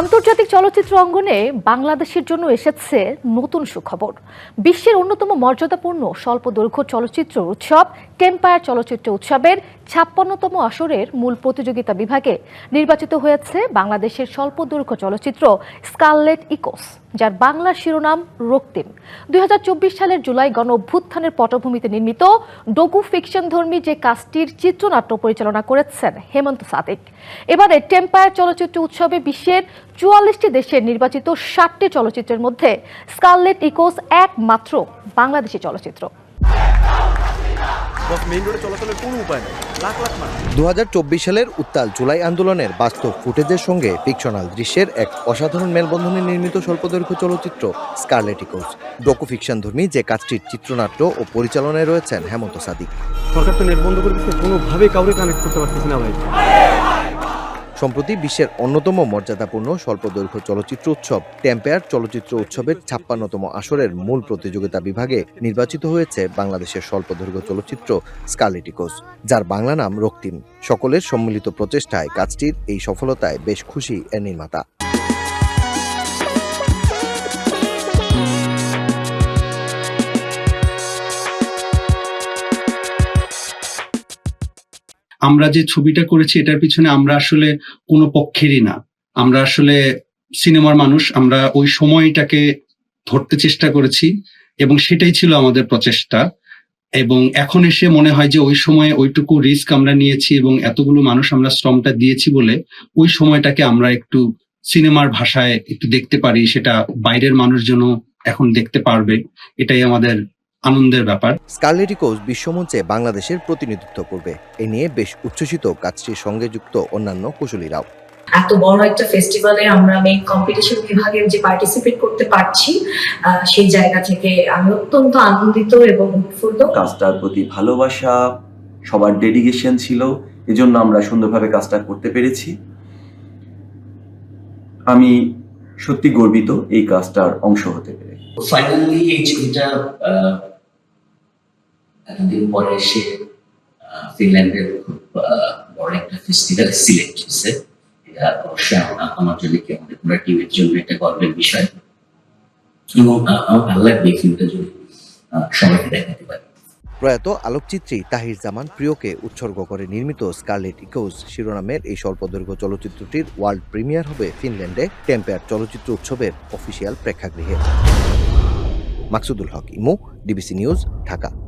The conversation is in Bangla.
আন্তর্জাতিক চলচ্চিত্র অঙ্গনে বাংলাদেশের জন্য এসেছে নতুন সুখবর। বিশ্বের অন্যতম মর্যাদাপূর্ণ স্বল্প দৈর্ঘ্য চলচ্চিত্র উৎসব টেম্পায়ার চলচ্চিত্র উৎসবের ছাপ্পান্নতম আসরের মূল প্রতিযোগিতা বিভাগে নির্বাচিত হয়েছে বাংলাদেশের স্বল্প দৈর্ঘ্য চলচ্চিত্র স্কারলেট ইকোস, যার বাংলা শিরোনাম রক্তিম। দুই হাজার চব্বিশ সালের জুলাই গণ অভ্যুত্থানের পটভূমিতে নির্মিত ডকু ফিকশন ধর্মী যে কাজটির চিত্রনাট্য পরিচালনা করেছেন হেমন্ত সাদিক। এবারে টেম্পায়ার চলচ্চিত্র উৎসবে বিশ্বের চুয়াল্লিশটি দেশের নির্বাচিত ষাটটি চলচ্চিত্রের মধ্যে স্কারলেট ইকোস একমাত্র বাংলাদেশি চলচ্চিত্র। বস মেইন রোডে চলাচলের কোনো উপায় নেই। লাখ লাখ মানুষ। দু সালের উত্তাল জুলাই আন্দোলনের বাস্তব ফুটেজের সঙ্গে ফিকশনাল দৃশ্যের এক অসাধারণ মেলবন্ধনে নির্মিত স্বল্পদৈর্ঘ্য চলচ্চিত্র স্কারলেটিকোস ডকু ফিকশন ধর্মী যে কাজটির চিত্রনাট্য ও পরিচালনায় রয়েছেন হেমন্ত সাদিক। সরকার তো নেট বন্ধ করে দিচ্ছে কোনোভাবে কাউরে কানেক্ট করতে পারতেছে না ভাই। সম্প্রতি বিশ্বের অন্যতম মর্যাদাপূর্ণ স্বল্পদৈর্ঘ্য চলচ্চিত্র উৎসব। টেম্পেয়ার চলচ্চিত্র উৎসবের ছাপ্পান্নতম আসরের মূল প্রতিযোগিতা বিভাগে নির্বাচিত হয়েছে বাংলাদেশের স্বল্পদৈর্ঘ্য চলচ্চিত্র স্কালেটিকোস যার বাংলা নাম রক্তিম। সকলের সম্মিলিত প্রচেষ্টায় কাজটির এই সফলতায় বেশ খুশি এর নির্মাতা। আমরা যে ছবিটা করেছি, এটার পিছনে আমরা আসলে কোনো পক্ষেরই না। আমরা আসলে সিনেমার মানুষ, আমরা ওই সময়টাকে ধরতে চেষ্টা করেছি এবং সেটাই ছিল আমাদের প্রচেষ্টা। এবং এখন এসে মনে হয় যে ওই সময়ে ওইটুকু রিস্ক আমরা নিয়েছি এবং এতগুলো মানুষ আমরা শ্রমটা দিয়েছি বলে ওই সময়টাকে আমরা একটু সিনেমার ভাষায় একটু দেখতে পারি, সেটা বাইরের মানুষজন এখন দেখতে পারবে। এটাই আমাদের আনন্দের ব্যাপার। স্কারলেটিকোস বিশ্বমঞ্চে বাংলাদেশের প্রতিনিধিত্ব করবে। এ নিয়ে বেশ উচ্ছ্বসিত কাজটির সঙ্গে যুক্ত অন্যান্য কুশলীরাও। এত বড় একটা ফেস্টিভ্যালে আমরা মেইন কম্পিটিশন বিভাগে যে পার্টিসিপেট করতে পারছি সেই জায়গা থেকে আমি অত্যন্ত আনন্দিত এবং উৎফুল্ল। কাজটার প্রতি ভালোবাসা সবার ডেডিকেশন ছিল এজন্য আমরা সুন্দরভাবে কাজটা করতে পেরেছি। আমি সত্যি গর্বিত এই কাজটার অংশ হতে পেরে। ফাইনালি এই ছবিটা এতদিন পরে এসে ফিনল্যান্ডের খুব বড় একটা ফেস্টিভ্যাল সিলেক্ট হয়েছে। এটা অবশ্যই আমার- জন্য কি আমাদের পুরো টিমের জন্য একটা গর্বের বিষয়। এবং আমার ভালো লাগবে ফিল্মটা যদি সবাইকে দেখাতে পারি। প্রয়াত আলোকচিত্রী তাহির জামান প্রিয়কে উৎসর্গ করে নির্মিত স্কারলেট ইকোস শিরোনামের এই স্বল্পদৈর্ঘ্য চলচ্চিত্রটির ওয়ার্ল্ড প্রিমিয়ার হবে ফিনল্যান্ডে টেম্পেয়ার চলচ্চিত্র উৎসবের অফিসিয়াল প্রেক্ষাগৃহে। মাকসুদুল হক, ইমু ডিবিসি নিউজ ঢাকা।